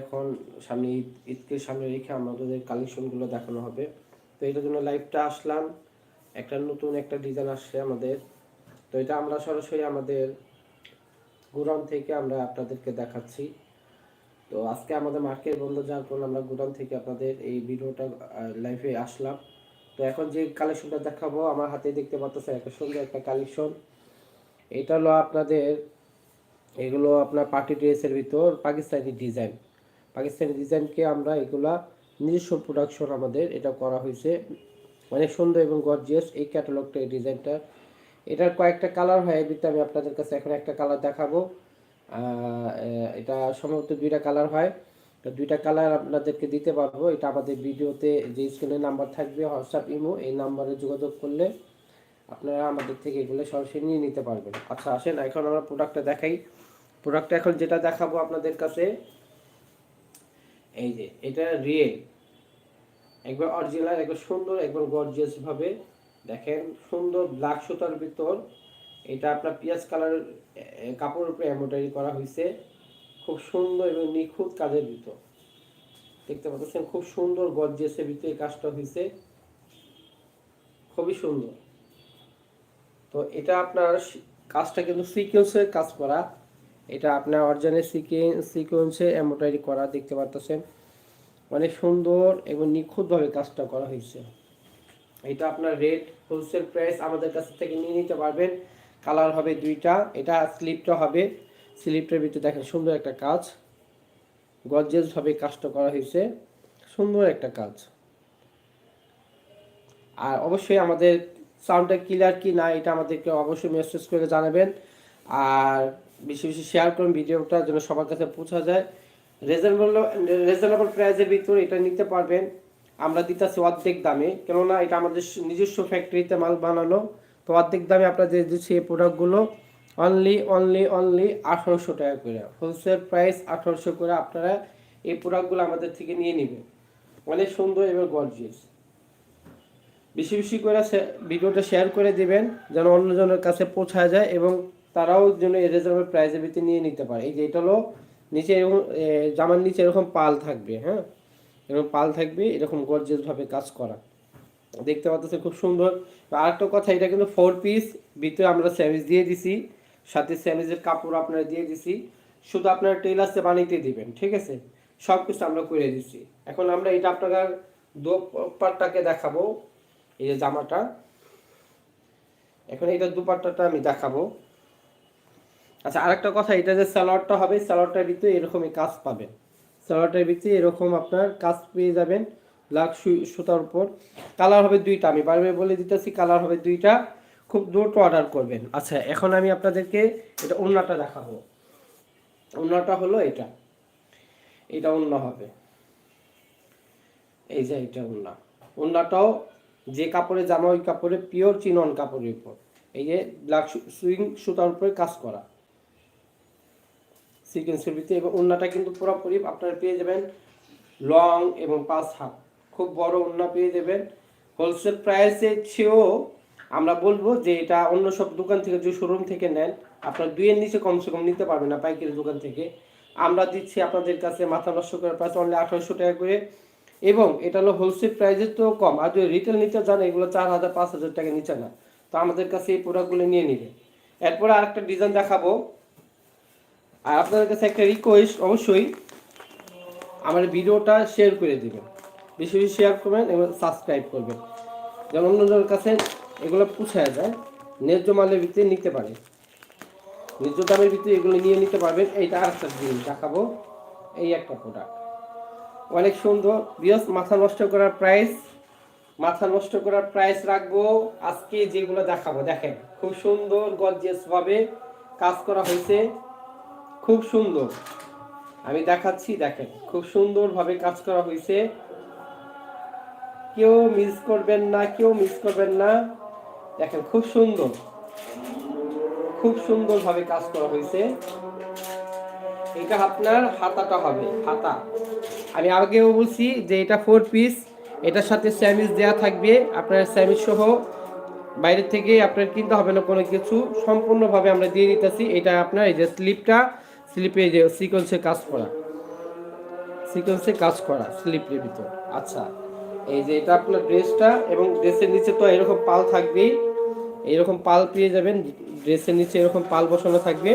এখন সামনে ঈদ, ঈদকে সামনে রেখে আমাদের কালেকশনগুলো দেখানো হবে। তো এটার জন্য লাইভটা আসলাম। একটা নতুন একটা ডিজাইন আসছে আমাদের। তো এটা আমরা সরাসরি আমাদের গুরাম থেকে আমরা আপনাদেরকে দেখাচ্ছি। তো আজকে আমাদের মার্কেট বন্ধ যাওয়ার কারণে আমরা গুদাম থেকে আপনাদের এই ভিডিওটা লাইভে আসলাম। তো এখন যে কালেকশনটা দেখাবো, আমার হাতে দেখতে পাচ্ছেন একটা সুন্দর একটা কালেকশন এটা হলো আপনাদের, এগুলো আপনার পার্টি ড্রেসের ভিতর পাকিস্তানি ডিজাইন পাকিস্তানি ডিজাইনকে আমরা এগুলা নিজস্ব প্রোডাকশন আমাদের এটা করা হয়েছে। অনেক সুন্দর এবং গর্জিয়াস এই ক্যাটালগটা এই ডিজাইনটা। এটার কয়েকটা কালার হয় ভিতরে আমি আপনাদের কাছে এখন একটা কালার দেখাবো। এটা সম্ভবত দুইটা কালার হয়। দুইটা কালার আপনাদেরকে দিতে পারব। এটা আমাদের ভিডিওতে যে স্ক্রিনে নাম্বার থাকবে হোয়াটসঅ্যাপ ইমো এই নাম্বারে যোগাযোগ করলে আপনারা আমাদের থেকে এগুলো সরাসরি নিয়ে নিতে পারবেন। আচ্ছা আসেন, এখন আমরা প্রোডাক্টটা দেখাই। প্রোডাক্টটা এখন যেটা দেখাবো আপনাদের কাছে এই যে, এটা রিয়েল একবার অরিজিনাল একবার সুন্দর, একবার গর্জিয়াস ভাবে দেখেন, সুন্দর ব্ল্যাক সুতার ভিতর। এটা আপনার পিঁয়াজ কালার কাপড়ের উপরে এমব্রয়ডারি করা হয়েছে খুব সুন্দর এবং নিখুঁত কাজের ভিতর। দেখতে পাচ্ছেন, খুব সুন্দর গর্জিয়াসের ভিতরে কাজটা হয়েছে খুবই সুন্দর। তো এটা আপনার কাজটা কিন্তু সিকোয়েন্সের কাজ করা। এটা আপনার অরিজিনাল সিকোয়েন্সে এমব্রয়ডারি করা, দেখতে পারতেছেন। অনেক সুন্দর এবং নিখুঁতভাবে কাজটা করা হয়েছে। এটা আপনার রেট হোলসেল প্রাইস আমাদের কাছ থেকে নিয়ে নিতে পারবেন। কালার হবে দুইটা, এটা স্লিপটা হবে। স্লিপটার ভিতরে দেখেন সুন্দর একটা কাজ। গর্জেস ভাবে কাজটা করা হয়েছে। সুন্দর একটা কাজ। আর অবশ্যই আমাদের সাউন্ডটা ক্লিয়ার কি না, এটা আমাদেরকে অবশ্যই মেসেজ করে জানাবেন। আর বেশি বেশি শেয়ার করুন, ভিডিওটা যেন সবার কাছে পৌঁছা যায়। রিজনেবল রিজনেবল প্রাইসের ভিতরে এটা নিতে পারবেন। আমরা দিতেছি অর্ধেক দামে, কেননা এটা আমাদের নিজস্ব ফ্যাক্টরিতে মাল বানানো। তো অর্ধেক দামে আপনাদের দিচ্ছি এই প্রোডাক্টগুলো অনলি অনলি অনলি আঠারোশো টাকা করে। হোলসেল প্রাইস আঠারোশো করে আপনারা এই প্রোডাক্টগুলো আমাদের থেকে নিয়ে নেবেন। অনেক সুন্দর এবং গর্জিয়াস বেশি বেশি করে ভিডিওটা শেয়ার করে দিবেন, যেন অন্যজনের কাছে পৌঁছায় যায় এবং তারাও যেন এই রিজনেবল প্রাইসের ভিতরে নিয়ে নিতে পারে। এই যে এটা হলো নিচে এরকম জামার নিচে এরকম পাল থাকবে হ্যাঁ? এরকম পাল থাকবে, এরকম গর্জেসভাবে কাজ করা। দেখতে পাচ্ছেন খুব সুন্দর। আর একটা কথা, এটা কিন্তু ফোর পিস ভিতরে আমরা স্যামিজ দিয়ে দিছি। সাথে স্যামিজের কাপড় আপনারা দিয়ে দিছি। শুধু আপনারা টেলার্সে বানিয়ে দিবেন, ঠিক আছে? সব কিছু আমরা করে দিচ্ছি এখন আমরা এটা আপনার দোপাট্টাকে দেখাবো, এই যে জামাটা। এখন এটা দুপাট্টাটা আমি দেখাবো। আচ্ছা আরেকটা কথা, এটা যে সালোয়ারটা হবে সালোয়ারটার ভিতরে এরকমই কাজ পাবেন। সালোয়ারটার ভিতরে এরকম আপনার কাজ পেয়ে যাবেন ব্ল্যাক সুতার উপর। কালার হবে দুইটা, আমি বারবার বলে দিতেছি, কালার হবে দুইটা। খুব দ্রুত অর্ডার করবেন। আচ্ছা এখন আমি আপনাদেরকে এটা ওড়নাটা দেখাবো। ওড়নাটা হলো এটা। এটা অন্য হবে। এই যে এটা ওড়না ওড়নাটাও যে কাপড়ে জামা, ওই কাপড়ে পিওর চিনন কাপড়ের উপর। এই যে ব্ল্যাক সুইং সুতার উপরে কাজ করা। সিকোয়েন্সের ভিতরে এবং ওড়নাটা কিন্তু পুরোপুরি আপনারা পেয়ে যাবেন লং এবং পাঁচ হাত খুব বড় ওড়না পেয়ে যাবেন। হোলসেল প্রাইসের চেয়েও আমরা বলব যে এটা অন্য সব দোকান থেকে যে শোরুম থেকে নেন, আপনার দুইয়ের নিচে কমসে কম নিতে পারবেন না পাইকারি দোকান থেকে। আমরা দিচ্ছি আপনাদের কাছে মাথা নষ্ট করার প্রাইস অনলি আঠারোশো টাকা করে। এবং এটা হলো হোলসেল প্রাইসের তো কম। আর যদি রিটেল নিতে যান, এগুলো চার হাজার, পাঁচ হাজার টাকা নিচে না। তো আমাদের কাছে এই প্রোডাক্টগুলো নিয়ে নিবে। এরপরে আরেকটা ডিজাইন দেখাবো। আর আপনাদের কাছে একটা রিকোয়েস্ট অবশ্যই, আমার ভিডিওটা শেয়ার করে দেবেন। বেশি বেশি শেয়ার করবেন এবং সাবস্ক্রাইব করবেন। যেন অন্যজনের কাছে এগুলো পুছায় যায়, ন্যায্য মালের ভিত্তিতে নিতে পারে। ন্যায্য দামের ভিত্তিতে এগুলো নিয়ে নিতে পারবেন। এইটা আরেকটা জিনিস দেখাবো। এই একটা প্রোডাক্ট অনেক সুন্দর। বিয়স মাথা নষ্ট করার প্রাইস মাথা নষ্ট করার প্রাইস রাখব। আজকে যেগুলো দেখাবো, দেখেন। খুব সুন্দর গর্জিয়াস ভাবে কাজ করা হয়েছে। খুব সুন্দর। আমি দেখাচ্ছি, দেখেন, খুব সুন্দরভাবে কাজ করা হয়েছে। কেউ মিস করবেন না, কেউ মিস করবেন না। দেখেন, খুব সুন্দর। খুব সুন্দরভাবে কাজ করা হয়েছে। এটা আপনার হাতাটা হবে, হাতা। আমি আগেও বলছি যে এটা ফোর পিস এটার সাথে স্যামিজ দেওয়া থাকবে। আপনার স্যামিজ সহ বাইরে থেকে আপনার কিনতে হবে না কোনো কিছু। সম্পূর্ণভাবে আমরা দিয়ে দিতেছি। এটা আপনার এই যে স্লিপটা স্লিপে যে সিকোয়েন্সে কাজ করা। সিকোয়েন্সে কাজ করা স্লিপের ভিতর। আচ্ছা এই যে এটা আপনার ড্রেসটা এবং ড্রেসের নিচে তো এরকম পাল থাকবেই। এইরকম পাল পেয়ে যাবেন, ড্রেসের নিচে এরকম পাল বসানো থাকবে।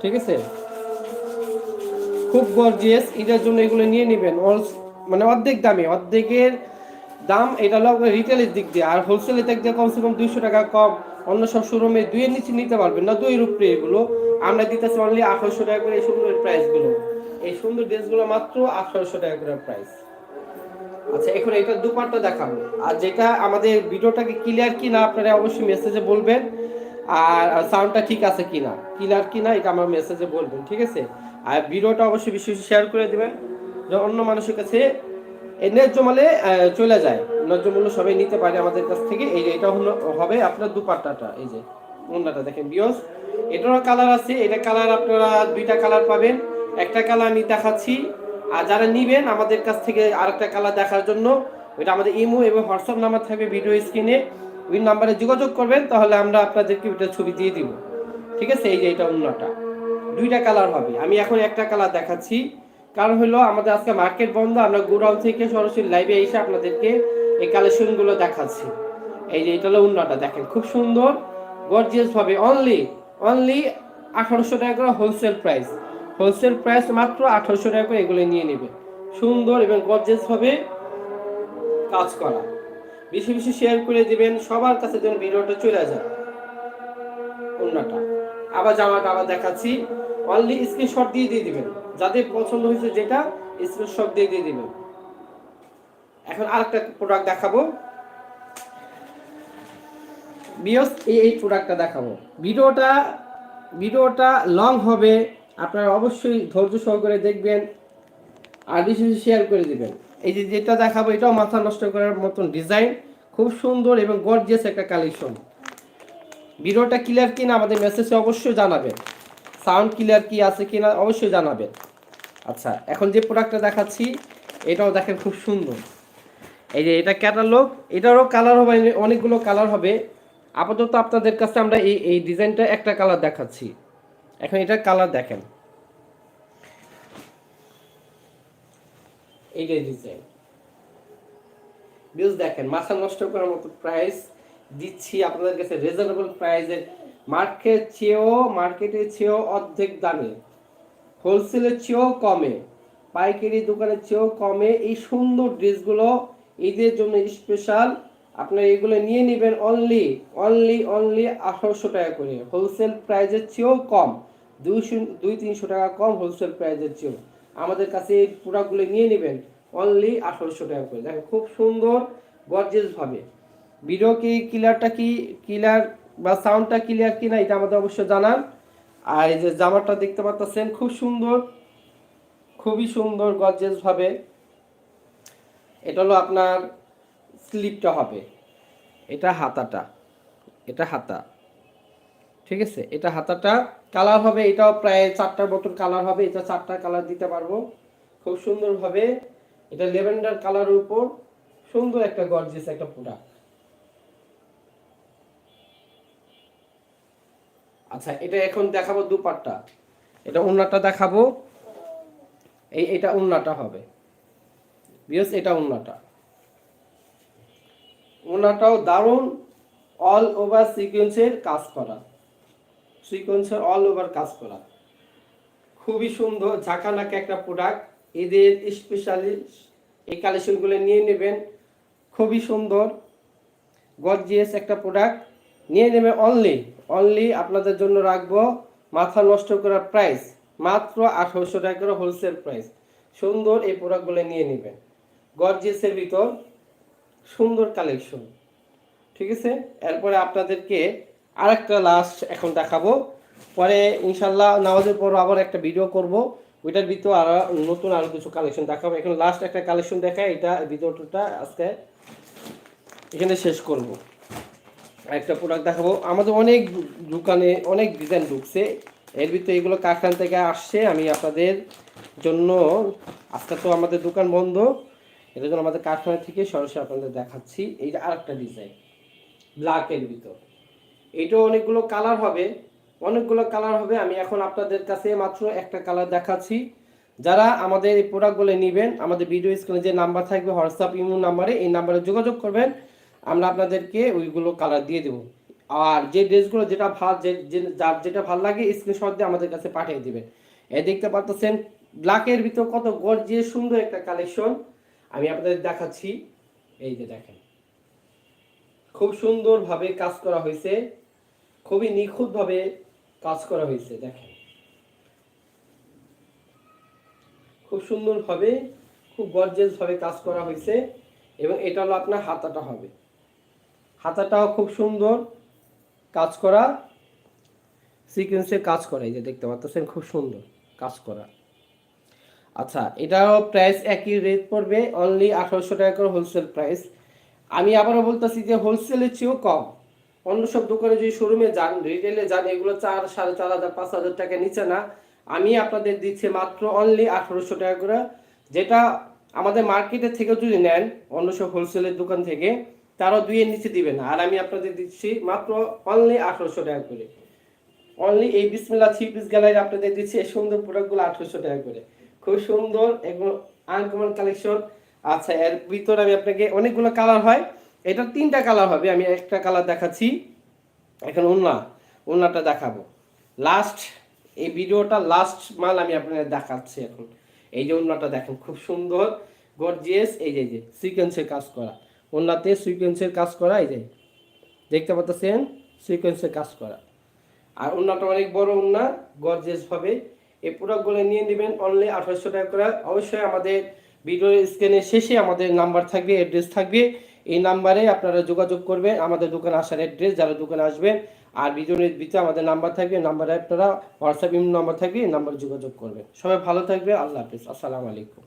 ঠিক আছে? খুব গর্জিয়াস এটার জন্য এগুলো নিয়ে নেবেন। মানে অর্ধেক দামে, অর্ধেকের দাম এটা আপনার রিটেলের দিক দিয়ে। আর হোলসেলের দিক দিয়ে কমসে কম দুইশো টাকা কম। অন্য সব শোরুমে দুইয়ের নিচে নিতে পারবেন না, দুইয়ের উপরে এগুলো। আমরা দিতেছি অনলি আঠারোশো টাকা করে এই সুন্দর প্রাইসগুলো এই সুন্দর ড্রেসগুলো মাত্র আঠারোশো টাকা করে প্রাইস আচ্ছা এখন এটা দুপাটটা দেখাবো। আর যেটা আমাদের ভিডিওটাকে ক্লিয়ার কি না আপনারা অবশ্যই মেসেজে বলবেন। আর সাউন্ডটা ঠিক আছে কি না ক্লিয়ার কি না এটা আমার মেসেজে বলবেন, ঠিক আছে? আর ভিডিওটা অবশ্যই বেশি বেশি শেয়ার করে দেবেন। অন্য মানুষের কাছে এই ন্যায্য আহ, চলে যায়। ন্যায্য মূল্য সবাই নিতে পারে আমাদের কাছ থেকে। এই যে এটা হলো হবে আপনার দুপাট্টাটা এই যে অন্যটা দেখেন বিয়স। এটারও কালার আছে এটা কালার আপনারা দুইটা কালার পাবেন। একটা কালার আমি দেখাচ্ছি। আর যারা নিবেন আমাদের কাছ থেকে আরেকটা কালার দেখার জন্য ওইটা আমাদের ইমো এবং হোয়াটসঅ্যাপ নাম্বার থাকবে ভিডিও স্ক্রিনে। ওই নাম্বারে যোগাযোগ করবেন তাহলে আমরা আপনাদেরকে ওইটা ছবি দিয়ে দিব। ঠিক আছে? এই যে এটা অন্যটা দুইটা কালার হবে। আমি এখন একটা কালার দেখাচ্ছি। কারণ হলো আমাদের আজকে মার্কেট বন্ধ, আমরা গোডাউন থেকে সরাসরি লাইভে এসে আপনাদেরকে এই কালেকশনগুলো দেখাচ্ছি। এই যে এটা হলো অন্যটা দেখেন, খুব সুন্দর গর্জিয়াস ভাবে অনলি অনলি আঠারোশো টাকা করে হোলসেল প্রাইস হোলসেল প্রাইস মাত্র আঠারোশো টাকা করে এগুলো নিয়ে নেবে। সুন্দর এবং গর্জিয়াস ভাবে কাজ করা। বেশি বেশি শেয়ার করে দিবেন, সবার কাছে যেন ভিডিওটা চলে যায়। অন্যটা আবার জামাটা আবার দেখাচ্ছি। অনলি স্ক্রিনশট দিয়ে দিয়ে দিবেন। যাদের পছন্দ হয়েছে যেটা স্ক্রিনশট দিয়ে দিয়ে দিবেন। এখন আরেকটা প্রোডাক্ট দেখাবো। বিয়স এই এই প্রোডাক্টটা দেখাবো। ভিডিওটা ভিডিওটা লং হবে। আপনারা অবশ্যই ধৈর্য সহকারে দেখবেন আর বেশি বেশি শেয়ার করে দিবেন। এই যে যেটা দেখাবো, এটাও মাথা নষ্ট করার মতন ডিজাইন খুব সুন্দর এবং গর্জিয়াস একটা কালেকশন ভিডিওটা ক্লিয়ার কিনা আমাদের মেসেজে অবশ্যই জানাবেন। সাউন্ড ক্লিয়ার কি আছে কিনা অবশ্যই জানাবেন। আচ্ছা এখন যে প্রোডাক্টটা দেখাচ্ছি, এটাও দেখেন খুব সুন্দর। এই যে এটা ক্যাটালগ এটারও কালার হবে, অনেকগুলো কালার হবে। আপাতত আপনাদের কাছে আমরা এই এই ডিজাইনটা একটা কালার দেখাচ্ছি। এখন এটার কালার দেখেন। এইটাই ডিজাইন ভিউজ দেখেন, মাথা নষ্ট করার মতো প্রাইস দিচ্ছি আপনাদের কাছে রিজনেবল প্রাইসে মার্কেট চেয়েও মার্কেটের চেয়েও অর্ধেক দামে। হোলসেলের চেয়েও কমে, পাইকারি দোকানের চেয়েও কমে। এই সুন্দর ড্রেসগুলো ঈদের জন্য স্পেশাল আপনারা এগুলো নিয়ে নেবেন অনলি অনলি অনলি আঠারোশো টাকা করে। হোলসেল প্রাইজের চেয়েও কম, দুইশো, দুই, তিনশো টাকা কম হোলসেল প্রাইজের চেয়েও। আমাদের কাছে এই প্রোডাক্টগুলো নিয়ে নেবেন অনলি আঠারোশো টাকা করে। দেখেন খুব সুন্দর গর্জেস ভাবে। ভিডিও কি ক্লিয়ারটা কি ক্লিয়ার বা সাউন্ডটা ক্লিয়ার কিনা এটা আমাদের অবশ্যই জানান। আর এই যে জামাটা দেখতে পাচ্ছেন, খুব সুন্দর, খুবই সুন্দর গর্জেস ভাবে। এটা হলো আপনার স্লিপটা হবে। এটা হাতাটা, এটা হাতা। ঠিক আছে? এটা হাতাটা কালার হবে, এটাও প্রায় চারটার মতন কালার হবে। এটা চারটা কালার দিতে পারব। খুব সুন্দর ভাবে এটা লেভেন্ডার কালারের উপর সুন্দর একটা গর্জেস একটা প্রোডাক্ট আচ্ছা এটা এখন দেখাবো দুপাট্টা। এটা উন্নাটা দেখাবো। এই, এটা উন্নাটা হবে। বিয়স এটা উন্নাটা উন্নাটাও দারুণ অল ওভার সিকোয়েন্সের কাজ করা। সিকোয়েন্সের অল ওভার কাজ করা। খুবই সুন্দর, ঝাঁকানাকা একটা প্রোডাক্ট এদের স্পেশালি এই কালেকশনগুলো নিয়ে নেবেন। খুবই সুন্দর গর্জিয়াস একটা প্রোডাক্ট নিয়ে নেবে অনলি অনলি আপনাদের জন্য রাখব মাথা নষ্ট করার প্রাইস মাত্র আঠারোশো টাকা করে হোলসেল প্রাইস সুন্দর এই প্রোডাক্টগুলো নিয়ে নেবেন। গর্জিয়াসের ভিতর সুন্দর কালেকশন ঠিক আছে? এরপরে আপনাদেরকে আরেকটা লাস্ট এখন দেখাবো। পরে ইনশাল্লাহ নামাজের পর আবার একটা ভিডিও করব। ওইটার ভিতর আরও নতুন আরও কিছু কালেকশন দেখাবো। এখন লাস্ট একটা কালেকশন দেখায়, এটা ভিডিওটা আজকে এখানে শেষ করব। একটা প্রোডাক্ট দেখাবো। আমাদের অনেক দোকানে অনেক ডিজাইন ঢুকছে। এর ভিতরে এগুলো কারখানা থেকে আসছে আমি আপনাদের জন্য, আজকে তো আমাদের দোকান বন্ধ। এটা জন্য আমাদের কারখানা থেকে সরাসরি আপনাদের দেখাচ্ছি। এইটা যে আরেকটা ডিজাইন ব্ল্যাকের ভিতর। এটাও অনেকগুলো কালার হবে। অনেকগুলো কালার হবে। আমি এখন আপনাদের কাছে মাত্র একটা কালার দেখাচ্ছি। যারা আমাদের এই প্রোডাক্টগুলো নেবেন, আমাদের ভিডিও স্ক্রিনে যে নাম্বার থাকবে হোয়াটসঅ্যাপ ইমো নাম্বারে এই নাম্বারে যোগাযোগ করবেন। আমরা আপনাদেরকে ওইগুলো কালার দিয়ে দেবো। আর যে ড্রেসগুলো যেটা ভালো, যে- যার যেটা ভালো লাগে স্ক্রিনশট দিয়ে আমাদের কাছে পাঠিয়ে দিবেন। এই দেখতে পাচ্ছেন ব্ল্যাকের ভিতর কত গর্জিয়ে সুন্দর একটা কালেকশন আমি আপনাদের দেখাচ্ছি, এই যে দেখেন। খুব সুন্দরভাবে কাজ করা হয়েছে, খুবই নিখুঁতভাবে কাজ করা হয়েছে, দেখেন। খুব সুন্দরভাবে, খুব গর্জিয়াস ভাবে কাজ করা হয়েছে, এবং এটা হলো আপনার হাতাটা হবে। হাতাটাও খুব সুন্দর কাজ করা সিকোয়েন্সে কাজ করা, এই যে দেখতে পাচ্ছেন খুব সুন্দর কাজ করা। আচ্ছা এটাও প্রাইস একই রেট পড়বে অনলি আঠারোশো টাকা করে হোলসেল প্রাইস আমি আবারও বলতেছি যে হোলসেলের চেয়েও কম। অন্য সব দোকানে যদি শোরুমে যান রিটেলে যান, এগুলো চার, সাড়ে চার হাজার, পাঁচ হাজার টাকা নিচে না। আমি আপনাদের দিচ্ছি মাত্র অনলি আঠারোশো টাকা করে। যেটা আমাদের মার্কেটের থেকে যদি নেন, অন্য সব হোলসেলের দোকান থেকে তারাও দুইয়ের নিচে দিবে না। আর আমি আপনাদের দিচ্ছি মাত্র অনলি আঠারোশো টাকা করে। অনলি এই বিসমিল্লা থ্রি পিস গ্যালারি আপনাদের দিচ্ছি, এই সুন্দর প্রোডাক্টগুলো আঠারোশো টাকা করে। খুব সুন্দর এবং আনকমন কালেকশন আচ্ছা এর ভিতরে আমি আপনাকে অনেকগুলো কালার হয়। এটা তিনটা কালার হবে, আমি একটা কালার দেখাচ্ছি। এখন উন্না, উন্নাটা দেখাবো। লাস্ট এই ভিডিওটা লাস্ট মাল আমি আপনাদের দেখাচ্ছি এখন। এই যে উন্নাটা দেখেন, খুব সুন্দর গর্জিয়াস এই যে যে সিকোয়েন্সের কাজ করা। উন্নাতে সিকোয়েন্সের কাজ করা, এই যে দেখতে পাচ্ছেন সিকোয়েন্সের কাজ করা। আর উন্নাটা অনেক বড় উন্না গর্জিয়াস ভাবে। এই প্রোডাক্টগুলো নিয়ে নেবেন অনলি আঠারোশো টাকা করে। অবশ্যই আমাদের ভিডিও স্ক্রিনের শেষে আমাদের নাম্বার থাকবে অ্যাড্রেস থাকবে। এই নাম্বারে আপনারা যোগাযোগ করবেন, আমাদের দোকানে আসার অ্যাড্রেস যারা দোকানে আসবেন। আর ভিডিওর ভিতরে আমাদের নাম্বার থাকবে নাম্বারে আপনারা হোয়াটসঅ্যাপ নাম্বার থাকবে, এই নাম্বারে যোগাযোগ করবেন। সবাই ভালো থাকবে, আল্লাহ হাফিজ, আসসালামু আলাইকুম।